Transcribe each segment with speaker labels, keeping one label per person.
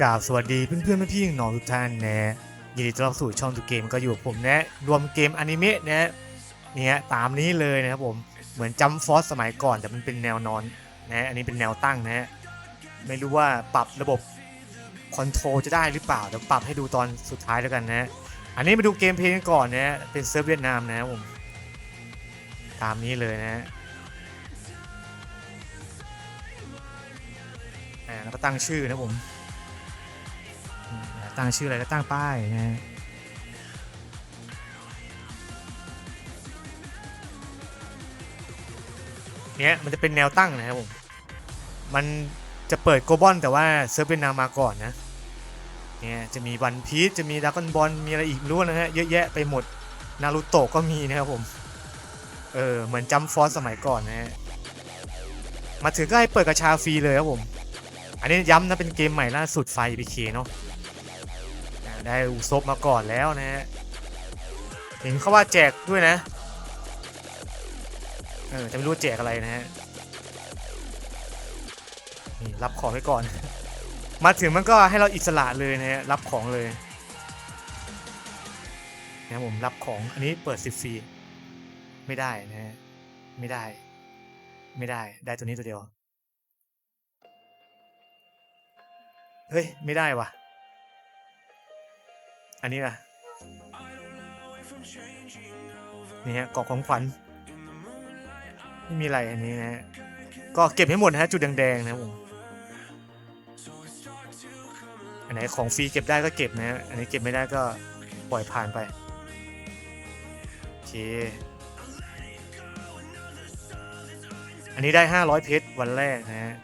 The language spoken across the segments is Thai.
Speaker 1: กราบสวัสดีเพื่อนเพื่อนพี่ๆน้องทุกท่านนะยินดีต้อนรับสู่ช่องตูเกมก็อยู่กับผมนะรวมเกมอนิเมะนะเนี่ยตามนี้เลยนะครับผมเหมือนจัมฟอสสมัยก่อนแต่มันเป็นแนวนอนนะอันนี้เป็นแนวตั้งนะไม่รู้ว่าปรับระบบคอนโทรลจะได้หรือเปล่าเดี๋ยวปรับให้ดูตอนสุดท้ายแล้วกันนะอันนี้มาดูเกมเพลย์กันก่อนนะเป็นเซิร์ฟเวียดนามนะครับผมตามนี้เลยนะอ่าแล้วก็ตั้งชื่อนะครับผม ตั้งชื่ออะไรก็ตั้งป้ายนะฮะเนี้ยมันจะเป็นแนวตั้งนะครับผม มันจะเปิดโกบอลแต่ว่าเซิร์ฟเวียดนามมาก่อนนะ เนี่ยจะมีวันพีชจะมีดากอนบอลมีอะไรอีกรู้นะฮะเยอะแยะไปหมด นารูโตะก็มีนะครับผม เออเหมือนจัมฟอสสมัยก่อนนะฮะ มาถึงก็ให้เปิดกระชาฟรีเลยครับผม อันนี้ย้ำนะเป็นเกมใหม่ล่าสุดไฟพีเคเนาะ ได้อุซบมาก่อนแล้วนะฮะเห็นเขาว่าแจกด้วยนะเออแต่ไม่รู้แจกอะไรนะฮะนี่รับของไว้ก่อน มาถึงมันก็ให้เราอิสระเลยนะฮะรับของเลยนะผมรับของอันนี้เปิดสิบฟรีไม่ได้นะฮะไม่ได้ ไม่ได้ได้ตัวนี้ตัวเดียว เฮ้ย ไม่ได้ว่ะ อันนี้ล่ะนี่ฮะกล่องของขวัญไม่มีอะไรอันนี้นะฮะก็เก็บให้หมดนะฮะจุดแดงๆนะผมอันไหนของฟรีเก็บได้ก็เก็บนะฮะอันนี้เก็บไม่ได้ก็ปล่อยผ่านไปโอเคอันนี้ได้ 500 เพชรวันแรกนะฮะ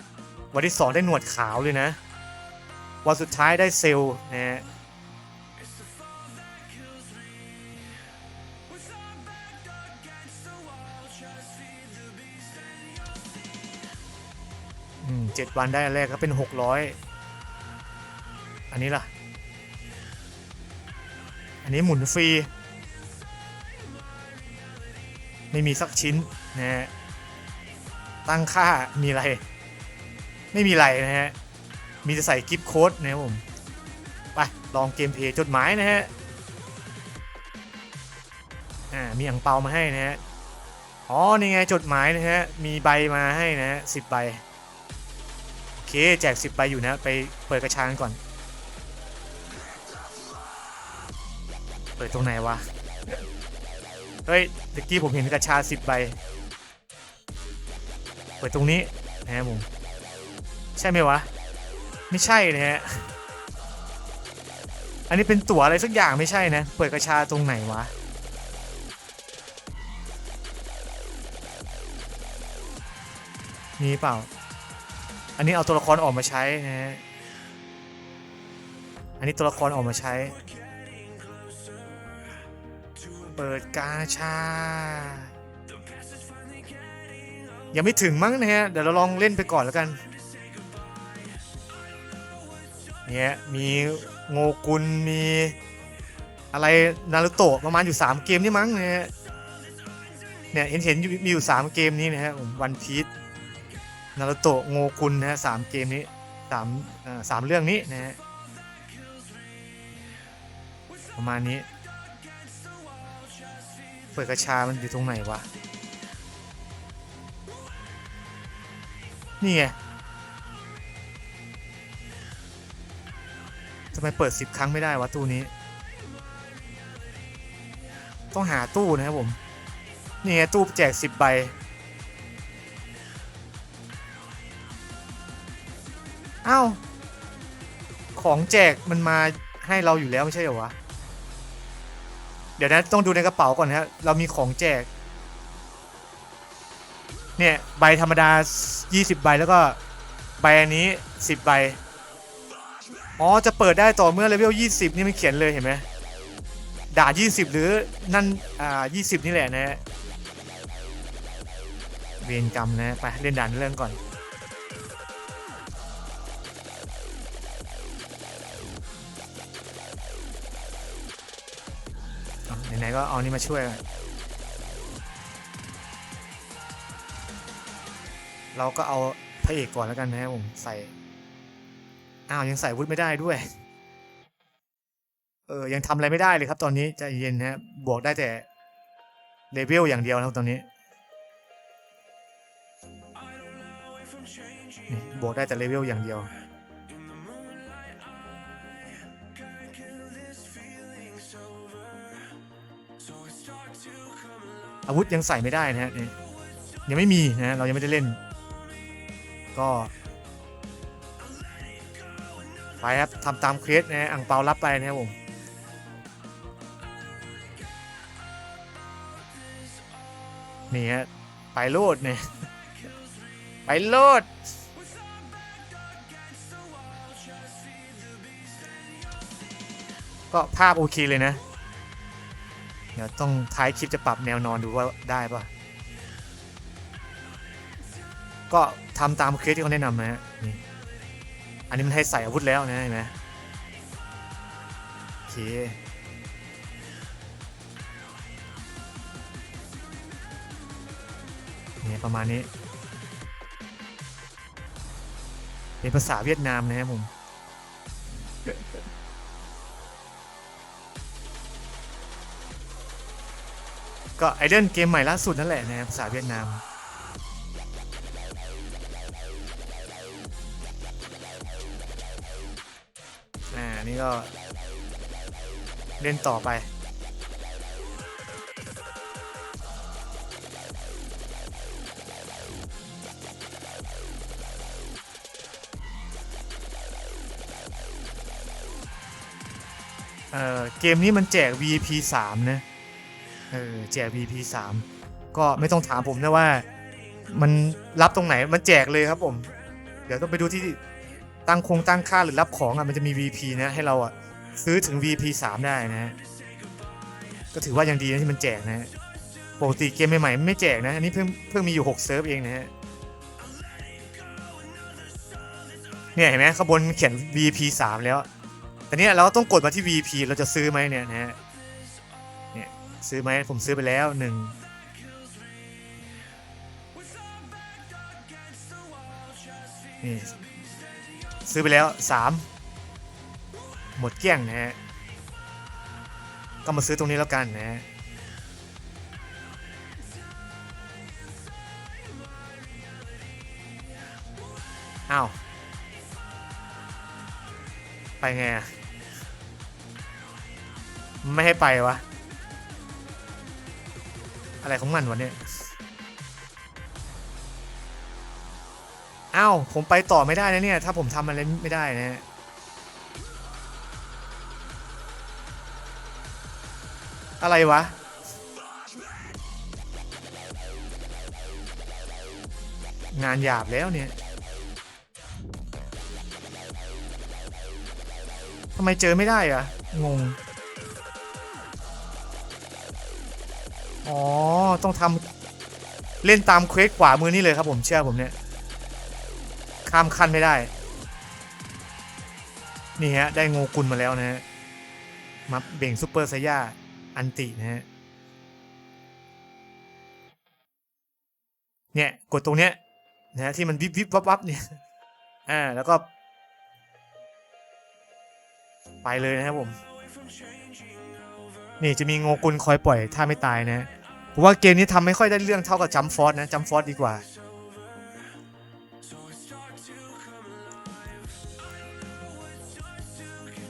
Speaker 1: วันที่ 2 ได้หนวดขาวเลยนะ วันสุดท้ายได้เซลล์นะฮะ เจ็ดวันได้แรกก็เป็นหกร้อยอันนี้ล่ะ อันนี้หมุนฟรี ไม่มีสักชิ้นนะฮะตั้งค่ามีอะไร ไม่มีอะไรนะฮะ มีจะใส่กิฟต์โค้ดนะครับผม ไป ลองเกมเพย์จดหมายนะฮะ อ่า มีอ่างเปามาให้นะฮะ อ๋อ นี่ไงจดหมายนะฮะ มีใบมาให้นะฮะสิบใบ เค แจกสิบใบอยู่นะ ไปเปิดกระชากันก่อน เปิดตรงไหนวะ เฮ้ยตะกี้ผมเห็นกระชาสิบใบ เปิดตรงนี้นะครับผม ใช่ไหมวะ ไม่ใช่นะฮะ อันนี้เป็นตั๋วอะไรสักอย่างไม่ใช่นะ เปิดกระชาตรงไหนวะมีเปล่า อันนี้เอาตัวละครออกมาใช้นะฮะอันนี้ตัวละครออกมาใช้ เปิดกาชา ยังไม่ถึงมั้งนะฮะ เดี๋ยวเราลองเล่นไปก่อนแล้วกัน เนี่ยมีโงกุลมีอะไรนารุโตะประมาณอยู่ 3 เกมนี่มั้งนะฮะ เนี่ยเห็นเห็นมีอยู่ 3 เกมนี้นะฮะวันพีช นารุโตะโงกุลนะฮะสามเกมนี้สามสามเรื่องนี้นะฮะประมาณนี้ เปิดกระชา มันอยู่ตรงไหนวะ นี่ไงทำไมเปิดสิบครั้งไม่ได้วะ ตู้นี้ ต้องหาตู้นะครับผม นี่ไงตู้แจกสิบใบ อ้าของแจกมันมาให้เราอยู่แล้วไม่ใช่เหรอวะ เดี๋ยวนะต้องดูในกระเป๋าก่อนนะครับเรามีของแจก เนี่ยใบธรรมดา 20 ใบแล้วก็ใบอันนี้ 10 ใบ อ๋อ จะเปิดได้ต่อเมื่อเลเวล 20 นี่มันเขียนเลยเห็นไหมด่า 20 หรือนั่น อ่า 20 นี่แหละนะฮะเวรกรรมนะ ไป เล่นด่านเรื่องก่อน ไหนก็เอานี่มาช่วย เราก็เอาพระเอกก่อนแล้วกันนะครับผมใส่ อ้าวยังใส่วุธไม่ได้ด้วย เออยังทำอะไรไม่ได้เลยครับ ตอนนี้ใจเย็นนะฮะบวกได้แต่เลเวลอย่างเดียวนะครับตอนนี้นี่บวกได้แต่เลเวลอย่างเดียว อาวุธยังใส่ไม่ได้นะฮะนี่ยังไม่มีนะเรายังไม่ได้เล่น ก็ไปครับทำตามเควสนะฮะอ่างเปารับไปนะครับผมนี่ฮะไปโลดเนี่ยไปโลดก็ภาพโอเคเลยนะ เดี๋ยวต้องท้ายคลิปจะปรับแนวนอนดูว่าได้ป่ะก็ทำตามเคสที่เขาแนะนำนะฮะนี่อันนี้มันให้ใส่อาวุธแล้วนะเห็นไหมโอเคเนี่ยประมาณนี้เป็นภาษาเวียดนามนะครับผม ก็ไอเดนเกมใหม่ล่าสุดนั่นแหละนะครับภาษาเวียดนามอ่านี่ก็เล่นต่อไปเอ่อเกมนี้มันแจก VIP 3 นะ เออแจก VP 3ก็ไม่ต้องถามผมนะว่า มันรับตรงไหนมันแจกเลยครับผม เดี๋ยวต้องไปดูที่ตั้งคงตั้งค่าหรือรับของอะมันจะมี VP นะให้เราอะซื้อถึง VP 3ได้นะ ก็ถือว่ายังดีนะที่มันแจกนะปกติเกมใหม่ๆไม่แจกนะอันนี้เพิ่งเพิ่งมีอยู่ 6 เซิร์ฟเองนะฮะเนี่ยเห็นไหมข้างบนเขียน VP 3แล้วแต่เนี่ยเราก็ต้องกดมาที่ VP เราจะซื้อไหมเนี่ยนะฮะ ซื้อไหมผมซื้อไปแล้วหนึ่งนี่ซื้อไปแล้วสามหมดเกลี้ยงนะฮะก็มาซื้อตรงนี้แล้วกันนะฮะอ้าว ไปไงอะไม่ให้ไปวะ อะไรของมันวะเนี่ยอ้าวผมไปต่อไม่ได้นะเนี่ย ถ้าผมทำอะไรไม่ได้นะฮะอะไรวะ งานหยาบแล้วเนี่ยทำไมเจอไม่ได้อะงง อ๋อ ต้องทำเล่นตามเควสขวามือนี่เลยครับผมเชื่อผมเนี่ยข้ามขั้นไม่ได้ นี่ฮะ ได้งูกุลมาแล้วนะฮะมาเบ่งซูเปอร์ไซย่าอันตินะฮะเนี่ย กดตรงเนี้ยนะฮะที่มันวิบวิบวับวับเนี่ยอ่าแล้วก็ ไปเลยนะครับผม นี่จะมีโงกุลคอยปล่อยถ้าไม่ตายนะผมว่าเกมนี้ทำไม่ค่อยได้เรื่องเท่ากับจัมฟอร์นะจัมฟอร์ดีกว่า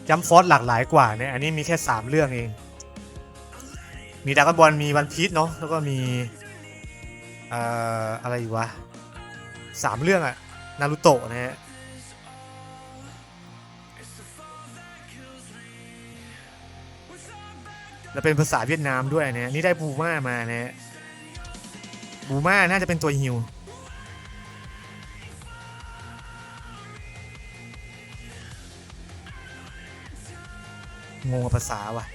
Speaker 1: จัมฟอร์หลากหลายกว่าเนี่ยอันนี้มีแค่ 3 เรื่องเอง มีดากบอลมีวันพีชเนาะแล้วก็มีเอ่ออะไรอยู่วะสามเรื่องอะนารูโตะนะฮะ แล้วเป็นภาษาเวียดนามด้วยนะ นี่ได้บูม่ามานะบูม่าน่าจะเป็นตัวฮิวงงภาษาว่ะ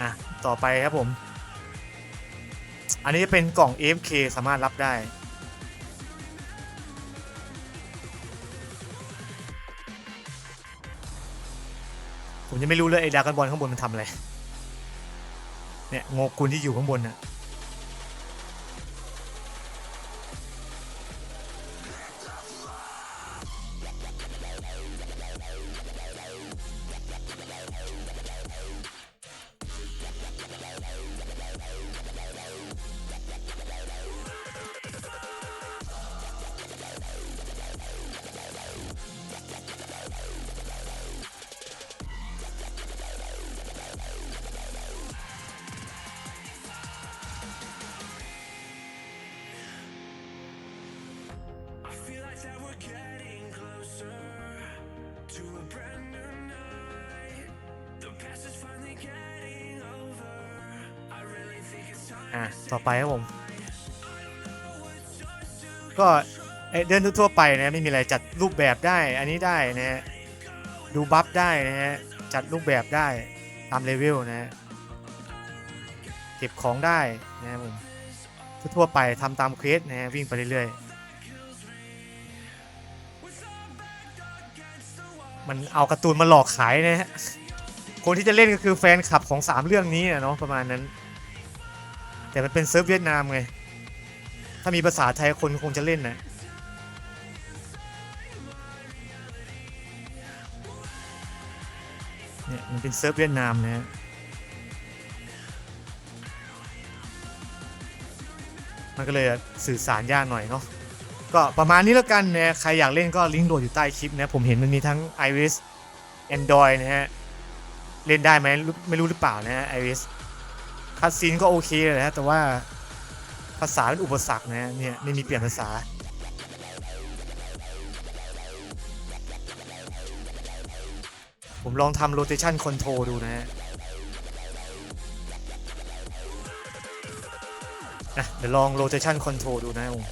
Speaker 1: อะ ต่อไปครับผม อันนี้จะเป็นกล่อง AFK สามารถรับได้ ผมยังไม่รู้เลยไอ้ดรากอนบอลข้างบนมันทำอะไร เนี่ยโงกุลที่อยู่ข้างบนน่ะ อะ ต่อไปครับผม ก็เอ่อเดินทั่วๆไปนะไม่มีอะไรจัดรูปแบบได้ อันนี้ได้นะฮะดูบัฟได้นะฮะ จัดรูปแบบได้ตามเลเวลนะฮะเก็บของได้นะครับผมทั่วๆไปทำตามเควสนะฮะวิ่งไปเรื่อยๆ มันเอาการ์ตูนมาหลอกขายนะฮะคนที่จะเล่นก็คือแฟนคลับของ 3 เรื่องนี้อะเนาะประมาณนั้น แต่มันเป็นเซิร์ฟเวียดนามไง ถ้ามีภาษาไทยคนคงจะเล่นนะเนี่ยมันเป็นเซิร์ฟเวียดนามนะฮะมันก็เลยสื่อสารยากหน่อยเนาะ ก็ประมาณนี้แล้วกันนะใครอยากเล่นก็ลิงก์โหลดอยู่ใต้คลิปนะผมเห็นมันมีทั้ง iOS Android นะฮะเล่นได้ไหมไม่รู้หรือเปล่านะฮะ iOS คัดซีนก็โอเคเลยนะแต่ว่าภาษาเป็นอุปสรรคนะเนี่ยไม่มีเปลี่ยนภาษาผมลองทำ rotation control ดูนะฮะนะเดี๋ยวลอง rotation control ดูนะผม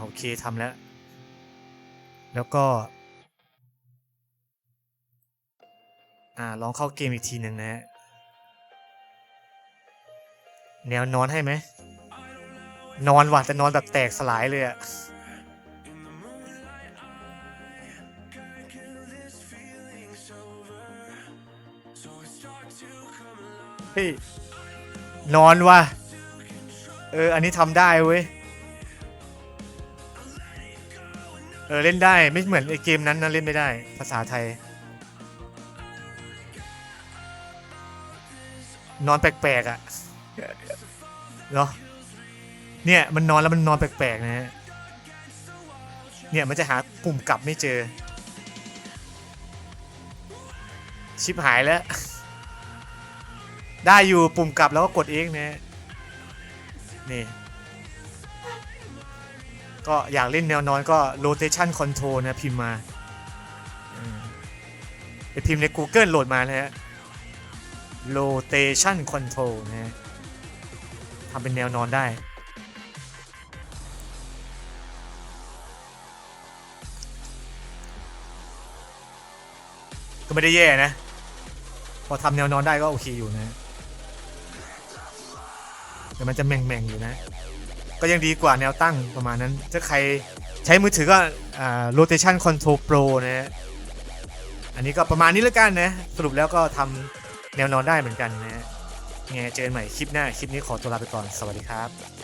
Speaker 1: โอเคทำแล้ว แล้วก็ อ่าลองเข้าเกมอีกทีหนึ่งนะฮะแนวนอนให้ไหม นอนว่ะแต่นอนแบบแตกสลายเลยอะเฮ้ยนอนว่ะ เออ อันนี้ทำได้เว้ย เออเล่นได้ไม่เหมือนไอเกมนั้นนะเล่นไม่ได้ ภาษาไทย นอนแปลกๆอะ่ะเหรอเนี่ยมันนอนแล้วมันนอนแปลกๆนะฮะเนี่ยมันจะหาปุ่มกลับไม่เจอ ชิปหายแล้ว ได้อยู่ปุ่มกลับแล้วก็กดเองนะฮะนี่ ก็อยากเล่นแนวนอนก็ rotation control นะพิมพ์มาไปพิมพ์ใน Google โหลดมานะฮะ rotation control นะฮะทำเป็นแนวนอนได้ ก็ไม่ได้แย่นะ พอทำแนวนอนได้ก็โอเคอยู่นะ แต่มันจะแม่งๆอยู่นะ ก็ยังดีกว่าแนวตั้งประมาณนั้น ถ้าใครใช้มือถือก็อ่า rotation control pro นะฮะอันนี้ก็ประมาณนี้แล้วกันนะ สรุปแล้วก็ทำแนวนอนได้เหมือนกันนะฮะยังไงเจอกันใหม่คลิปหน้า คลิปนี้ขอตัวลาไปก่อน สวัสดีครับ